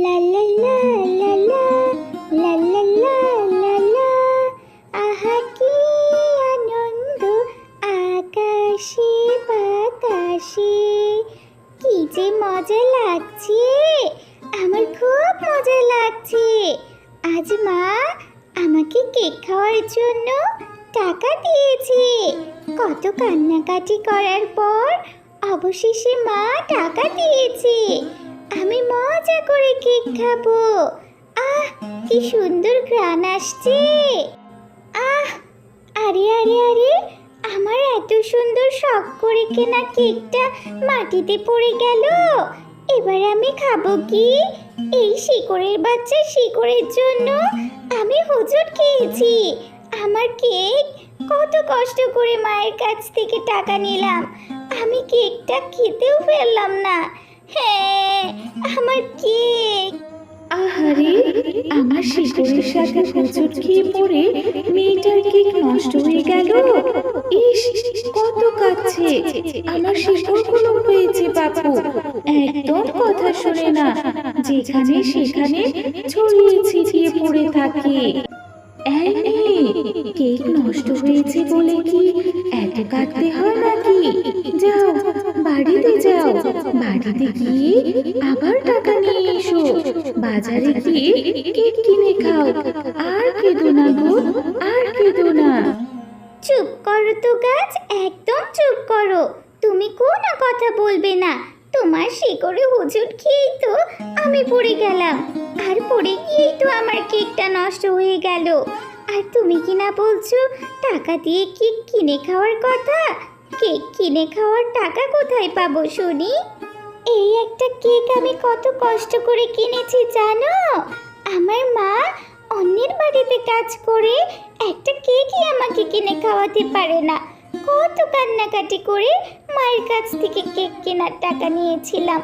লা লা লা লা লা লা লা লা লা লা আহা কি আনন্দ আকাশে বাতাসে কি যে মজা লাগছে। আমার খুব মজা লাগছে। আজ মা আমাকে কেক খাওয়ার জন্য টাকা দিয়েছে। কত কান্নাকাটি করার পর অবশেষে মা টাকা দিয়েছে। আমি মজা করে কেক খাব। আহ, কি সুন্দর ঘ্রাণ আসছে। আহ, আরে আরে আরে, আমার এত সুন্দর শখ করে কেনা কেকটা মাটিতে পড়ে গেল। এবার আমি খাব কি? এই শিকড়ের বাচ্চা শিকড়ের জন্য আমি হুজুট খেয়েছি। আমার কেক, কত কষ্ট করে মায়ের কাছ থেকে টাকা নিলাম। আমি কেকটা খেতেও ফেললাম না। হ্যাঁ আমার কেক। আহারে, আমার সাথে খেয়ে পড়ে মেয়েটার কেক নষ্ট হয়ে গেল। ইস, কত কাচ্ছে আমার শিকড়গুলো হয়েছে বাপু। একদম কথা না। যেখানে সেখানে ছড়িয়ে ছিটিয়ে পড়ে থাকে। কেক নষ্ট হয়েছে বলে কি এত কাটতে হয় নাকি? যাও, বাড়িতে যাও। বাড়িতে গিয়ে আবার টাকা নিয়ে এসো। বাজারে গিয়ে কেক কিনে খাও। আর কেঁদো না গো, আর কেঁদো না। চুপ করো তো গাছ, একদম চুপ করো। তুমি কোনো কথা বলবে না। তোমার শিকড়ে হুজুট খেয়েই তো আমি পড়ে গেলাম। আর পড়ে গিয়েই তো আমার কেকটা নষ্ট হয়ে গেল। আর তুমি কি না বলছো, টাকা দিয়ে কেক কিনে খাওয়ার কথা? কেক কিনে খাওয়ার টাকা কোথায় পাবো শুনি? এই একটা কেক আমি কত কষ্ট করে কিনেছি জানো? আমার মা অন্যের বাড়িতে কাজ করে একটা কেকই আমাকে কিনে খাওয়াতে পারে না। কত কান্নাকাটি করে মায়ের কাছ থেকে কেক কেনার টাকা নিয়েছিলাম।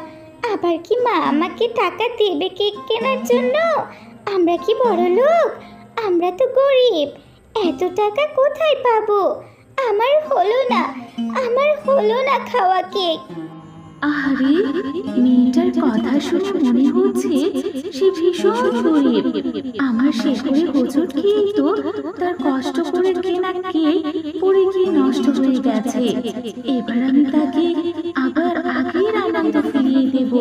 আবার কি মা আমাকে টাকা দেবে কেক কেনার জন্য? আমরা কি বড় লোক? আমরা তো গরিব। এত টাকা কোথায় পাবো? আমার হলো না, আমার হলো না খাওয়া কেক। আরে মেয়েটার কথা শুনে মনে হচ্ছে সে ভীষণ গরিব। আমার শেষে হোঁচট খেয়েই তো তার কষ্ট করে কেনা কেক পড়ে গিয়ে নষ্ট হয়ে গেছে। এবার আমি তাকে আবার আগের আনন্দ ফিরিয়ে দেব।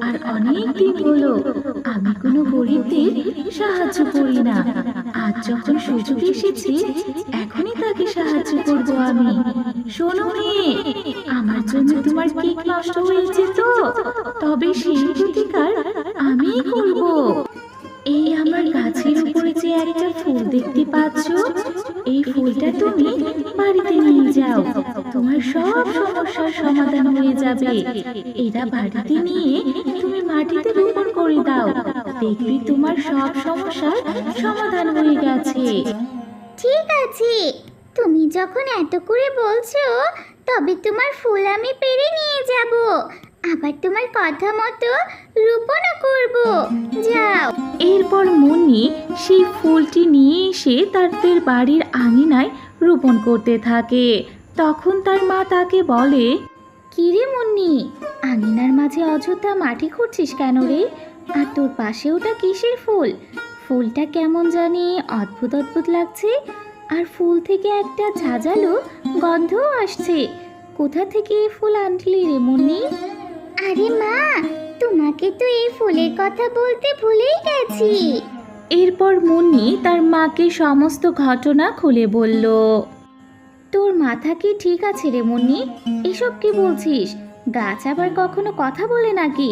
আর অনেক দিন হলো আমি কোনো গরিবদের সাহায্য করি না। আজ যখন সুযোগ এসেছে, এখনই তাকে সাহায্য করব আমি। শোনো মেয়ে আমার জন্য তোমার কেক নষ্ট হয়েছে তো? তবে সেই প্রতিকার আমি করব। এই আমার গাছের উপরে যে একটা ফুল দেখতে পাচ্ছ, এই ফুলটা তুমি বাড়িতে নিয়ে যাও। তোমার সব সমস্যার সমাধান হয়ে যাবে। এটা বাড়িতে নিয়ে তুমি মাটিতে রোপণ করে দাও। দেখবি তোমার সব সমস্যার সমাধান হয়ে গেছে। ঠিক আছে। তুমি যখন এত করে বলছো তবে তোমার ফুল আমি পেরে নিয়ে যাব। আবার তোমার কথা মতো রোপণও করব। যাও। এরপর মুন্নি সেই ফুলটি নিয়ে এসে তাদের বাড়ির আঙিনায় রোপণ করতে থাকে। তখন তার মা তাকে বলে কিরে মুন্নি আঙিনার মাঝে অযথা মাটি খুঁড়ছিস কেন রে? আর তোর পাশে ওটা কিসের ফুল? ফুলটা কেমন জানি অদ্ভুত অদ্ভুত লাগছে। আর ফুল থেকে একটা ঝাঁঝালো গন্ধও আসছে। কোথা থেকে এই ফুল আনলি রে মুন্নি? আরে মা তোমাকে তো এই ফুলের কথা বলতে ভুলেই গেছি। এরপর মুন্নি তার মাকে সমস্ত ঘটনা খুলে বলল তোর মাথা কি ঠিক আছে রে মুন্নি? এসব কি বলছিস? গাছ আবার কখনো কথা বলে নাকি?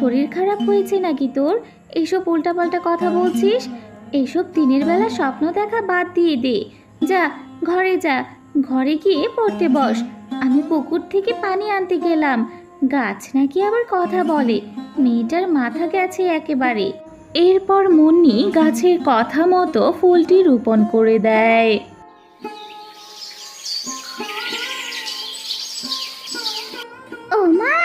শরীর খারাপ হয়েছে নাকি তোর? এসব উল্টাপাল্টা কথা বলছিস? এসব দিনের বেলা স্বপ্ন দেখা বাদ দিয়ে দে। যা, ঘরে যা। ঘরে গিয়ে পড়তে বস। আমি পুকুর থেকে পানি আনতে গেলাম। গাছ নাকি আবার কথা বলে। মেয়েটার মাথা গেছে একেবারে। এরপর মুন্নি গাছের কথা মতো ফুলটি রোপণ করে দেয়। ও মা,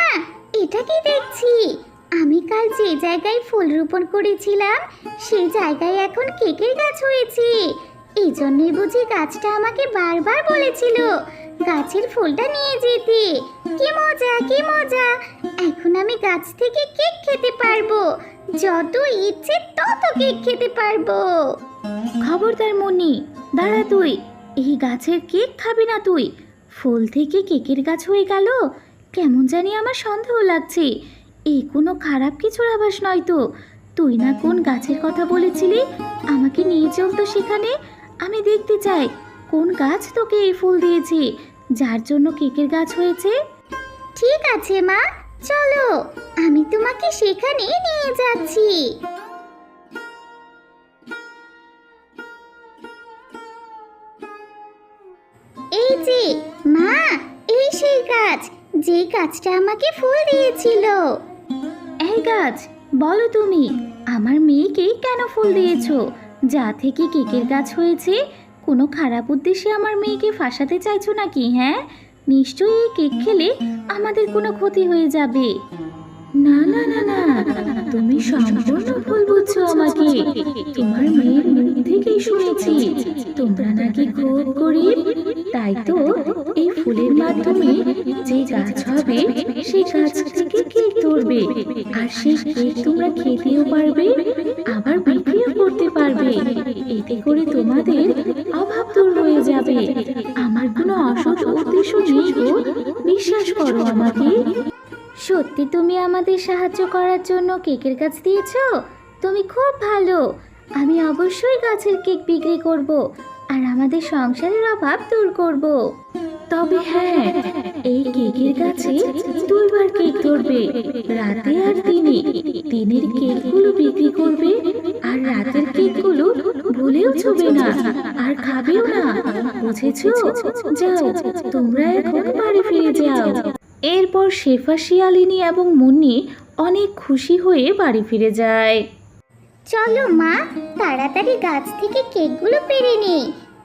এটা কি দেখছি? আমি কাল যে জায়গায় ফুল রোপণ করেছিলাম সেই জায়গায় এখন কেকের গাছ হয়েছে। এই জন্যই বুঝি গাছটা আমাকে বারবার বলেছিল গাছের ফুলটা নিয়ে যেতে। কি মজা কি মজা। এখন আমি গাছ থেকে কেক খেতে পারব। যত ইচ্ছে তত কেক খেতে পারব। খবরদার মনি দাঁড়া তুই। এই গাছের কেক খাবি না তুই। ফুল থেকে কেকের গাছ হয়ে গেল। কেমন জানি আমার সন্দেহ লাগছে। এই কোনো খারাপ কিছুর আভাস নয় তো। তুই না কোন গাছের কথা বলেছিলি? আমাকে নিয়ে চল তো সেখানে। আমি দেখতে চাই কোন গাছ তোকে এই ফুল দিয়েছে? যার জন্য কেকের গাছ হয়েছে? ঠিক আছে মা। চলো আমি তোমাকে সেখানে নিয়ে যাচ্ছি। এই যে মা এই সেই গাছ যে গাছটা আমাকে ফুল দিয়েছিল। এই গাছ বলো তুমি। আমার মেয়েকে কেন ফুল দিয়েছ? যা থেকে কেকের গাছ হয়েছে কোনো খারাপ উদ্দেশ্যে আমার মেয়েকে ফাঁসাতে চাইছো নাকি হ্যাঁ? নিশ্চয়ই এই কেক খেলে আমাদের কোনো ক্ষতি হয়ে যাবে। না না না না তুমি সম্পূর্ণ ভুল বুঝছ আমাকে। তোমার মেয়ের মুখ থেকেই শুনেছি তোমরা নাকি খুব গরিব? তাই তো এই ফুলের মাধ্যমে যে গাছ হবে সেই গাছ থেকে কেক ধরবে আর সেই কেক তোমরা খেতেও পারবে, আবার বিক্রিও করতে পারবে। এতে করে তোমাদের অভাব দূর হয়ে যাবে। আমার কোনো অসৎ উদ্দেশ্য নেই গো। বিশ্বাস করো আমাকে। সত্যি তুমি আমাদের সাহায্য করার জন্য কেকের গাছ দিয়েছ? তুমি খুব ভালো। আমি অবশ্যই গাছের কেক বিক্রি করব, আর আমাদের সংসারের অভাব দূর করব। তবে হ্যাঁ এই কেকের দুইবার কেক ধরবে। রাতে আর দিনে দিনের কেকগুলো বিক্রি করবে আর রাতের কেকগুলো ভুলেও ছবে না আর খাবেও না। যাও, তোমরা এখন বাড়ি ফিরে যাও। এরপর শেফা, শিয়ালিনী এবং মুন্নি অনেক খুশি হয়ে বাড়ি ফিরে যায়। চলো মা, তাড়াতাড়ি গাছ থেকে কেকগুলো পেরে নিই।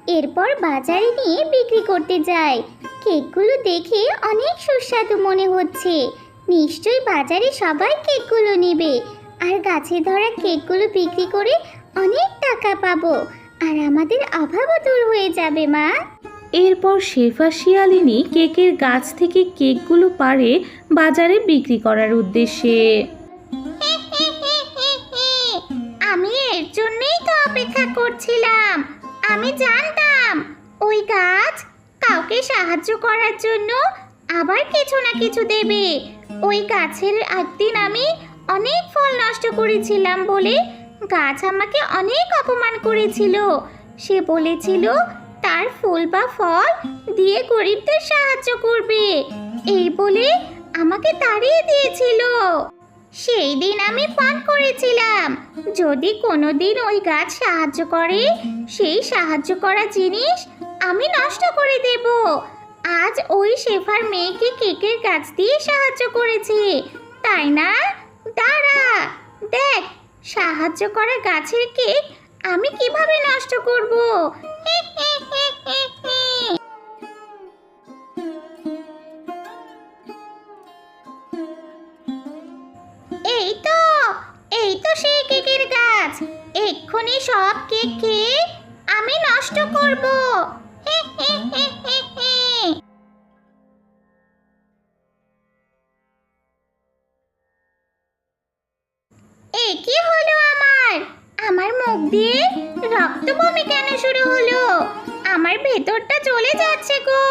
এরপর বাজারে নিয়ে বিক্রি করতে যাই কেকগুলো দেখে অনেক সুস্বাদু মনে হচ্ছে। নিশ্চয়ই বাজারে সবাই কেকগুলো নেবে। আর গাছে ধরা কেকগুলো বিক্রি করে অনেক টাকা পাবো। আর আমাদের অভাবও দূর হয়ে যাবে মা। এরপর শেফা শিয়ালিনী কেকের গাছ থেকে কেকগুলো পারে বাজারে বিক্রি করার উদ্দেশ্যে। আমি এর জন্যই তো অপেক্ষা করছিলাম। আমি জানতাম। ওই গাছ কাউকে সাহায্য করার জন্য আবার কিছু না কিছু দেবে। ওই গাছের একদিন আমি অনেক ফল নষ্ট করেছিলাম বলে গাছ আমাকে অনেক অপমান করেছিল। সে বলেছিল, তার ফুল বা ফল দিয়ে গরিবদের সাহায্য করবে। এই বলে আমাকে তাড়িয়ে দিয়েছিল। সেই দিন আমি পান করেছিলাম। যদি কোনোদিন ওই গাছ সাহায্য করে, সেই সাহায্য করা জিনিস আমি নষ্ট করে দেব। আজ ওই শেফার মেয়েকে কেকের গাছ দিয়ে সাহায্য করেছে। তাই না? দাঁড়া, দেখ, সাহায্য করা গাছের কেক আমি কীভাবে নষ্ট করব? এক্ষুনি সব কেক খেয়ে আমি নষ্ট করব। কি হলো আমার? আমার মুখ দিয়ে রক্ত বমি কেন শুরু হলো? আমার ভেতরটা চলে যাচ্ছে গো।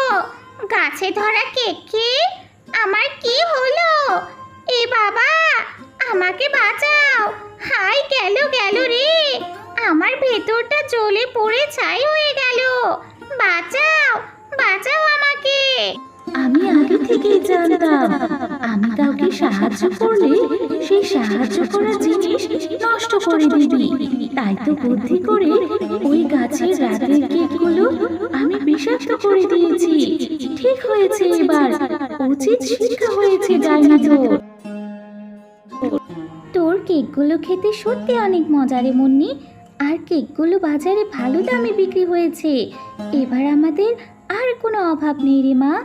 গাছে ধরা কেক খেয়ে আমার কি হলো? এ বাবা, আমাকে বাঁচাও। হাই, গেল গেল রে। আমার ভেতরটা জ্বলে পড়ে ছাই হয়ে গেল। বাঁচাও বাঁচাও আমাকে। আমি আগে থেকেই জানতাম আমি কাউকে সাহায্য করলে সেই সাহায্য করা জিনিস নষ্ট করে দিবি। তাই তো বুদ্ধি করে ওই গাছের রাতের কেকগুলো আমি বিষাক্ত করে দিয়েছি। ঠিক হয়েছে এবার উচিত শিক্ষা হয়েছে জানি তোর তোর কেকগুলো খেতে সত্যি অনেক মজারে মুন্নি। আর কেকগুলো বাজারে ভালো দামে বিক্রি হয়েছে। এবার আমাদের আর কোনো অভাব নেই রে মা।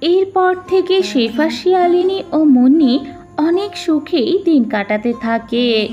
এরপর থেকে শেফা, শিয়ালিনী ও মুন্নি অনেক সুখেই দিন কাটাতে থাকে।